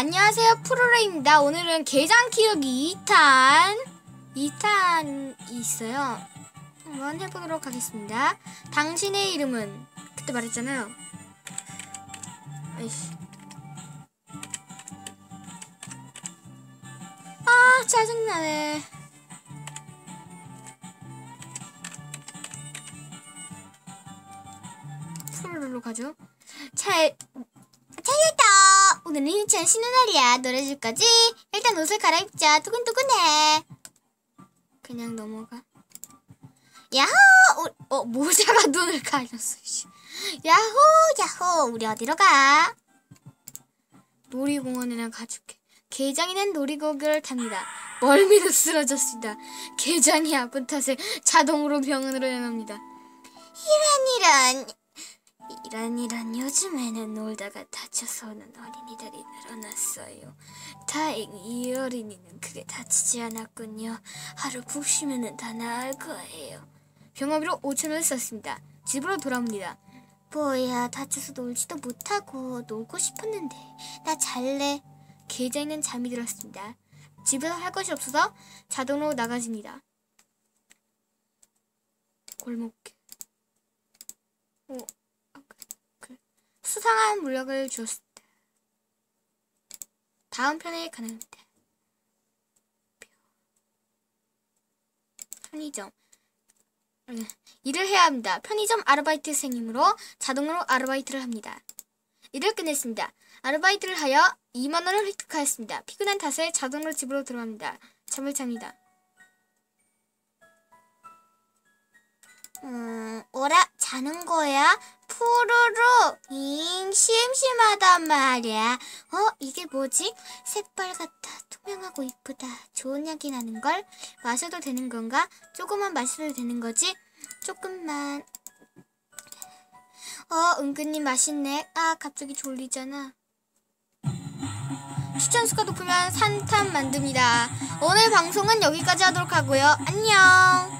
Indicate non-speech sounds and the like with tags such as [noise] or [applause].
안녕하세요 프로레입니다. 오늘은 게장 키우기 2탄 2탄이 있어요. 한번 해보도록 하겠습니다. 당신의 이름은? 그때 말했잖아요. 아이씨. 아 짜증나네. 프로로 가죠. 잘 잘했다. 오늘은 힘찬 쉬는 날이야. 놀아줄 거지? 일단 옷을 갈아입자. 두근두근해. 그냥 넘어가. 야호! 어, 어, 모자가 [laughs] 눈을 가렸어. 씨. 야호! 야호! 우리 어디로 가? 놀이공원에나 가줄게. 게장이는 놀이고기를 탑니다. 멀미로 쓰러졌습니다. 게장이 아픈 탓에 자동으로 병원으로 향합니다. 이런 이런 이런 요즘에는 놀다가 다쳐서 오는 어린이들이 늘어났어요. 다행히 이 어린이는 크게 다치지 않았군요. 하루 푹 쉬면은 다 나을 거예요. 병원비로 5천 원을 썼습니다. 집으로 돌아옵니다. 뭐야 다쳐서 놀지도 못하고 놀고 싶었는데 나 잘래. 계좌에는 잠이 들었습니다. 집에서 할 것이 없어서 자동으로 나가집니다. 골목길. 어. 수상한 물약을 주었을 때 다음 편에 가능합니다. 편의점 음, 일을 해야 합니다. 편의점 아르바이트생이므로 자동으로 아르바이트를 합니다. 일을 끝냈습니다. 아르바이트를 하여 2만원을 획득하였습니다. 피곤한 탓에 자동으로 집으로 들어갑니다. 잠을 잡니다. 음, 오라, 자는 거야? 푸르르, 잉, 심심하단 말이야. 어, 이게 뭐지? 새빨 같아. 투명하고 이쁘다. 좋은 향기 나는걸? 마셔도 되는 건가? 조금만 마셔도 되는 거지? 조금만. 어, 은근히 맛있네. 아, 갑자기 졸리잖아. 추천수가 높으면 산탄 만듭니다. 오늘 방송은 여기까지 하도록 하고요. 안녕!